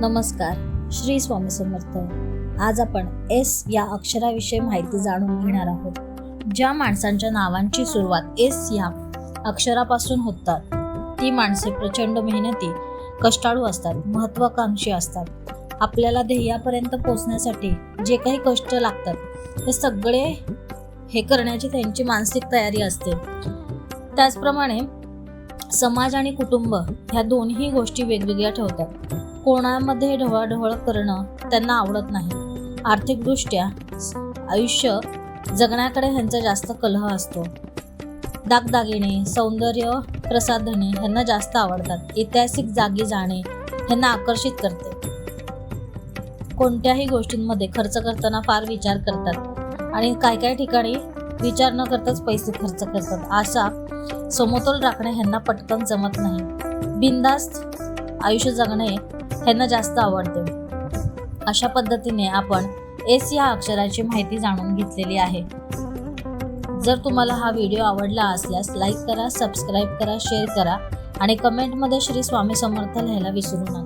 नमस्कार श्री स्वामी समर्थ. आज आपण एस या अक्षराविषयी माहिती जाणून घेणार आहोत. ज्या माणसांच्या नावांची सुरुवात एस या अक्षरापासून होतात ती माणसे प्रचंड मेहनती कष्टाळू असतात महत्वाकांक्षी असतात. आपल्याला ध्येयापर्यंत पोचण्यासाठी जे काही कष्ट लागतात ते सगळे हे करण्याची त्यांची मानसिक तयारी असते. त्याचप्रमाणे समाज आणि कुटुंब ह्या दोन्ही गोष्टी वेगवेगळ्या ठेवतात. कोणामध्ये ढवळाढवळ करणं त्यांना आवडत नाही. आर्थिकदृष्ट्या आयुष्य जगण्याकडे ह्यांचा जास्त कलह असतो. दागदागिने सौंदर्य प्रसाधने ह्यांना जास्त आवडतात. ऐतिहासिक जागी जाणे ह्यांना आकर्षित करते. कोणत्याही गोष्टींमध्ये खर्च करताना फार विचार करतात आणि काय काय ठिकाणी विचार न करताच पैसे खर्च करतात. असा समतोल राखणे ह्यांना पटकन जमत नाही. बिनधास्त आयुष्य जगणे ह्यांना जास्त आवडते. अशा पद्धतीने आपण एस या अक्षराची माहिती जाणून घेतलेली आहे. जर तुम्हाला हा व्हिडिओ आवडला असल्यास लाईक करा सबस्क्राईब करा शेअर करा आणि कमेंटमध्ये श्री स्वामी समर्थ लिहायला विसरू नका.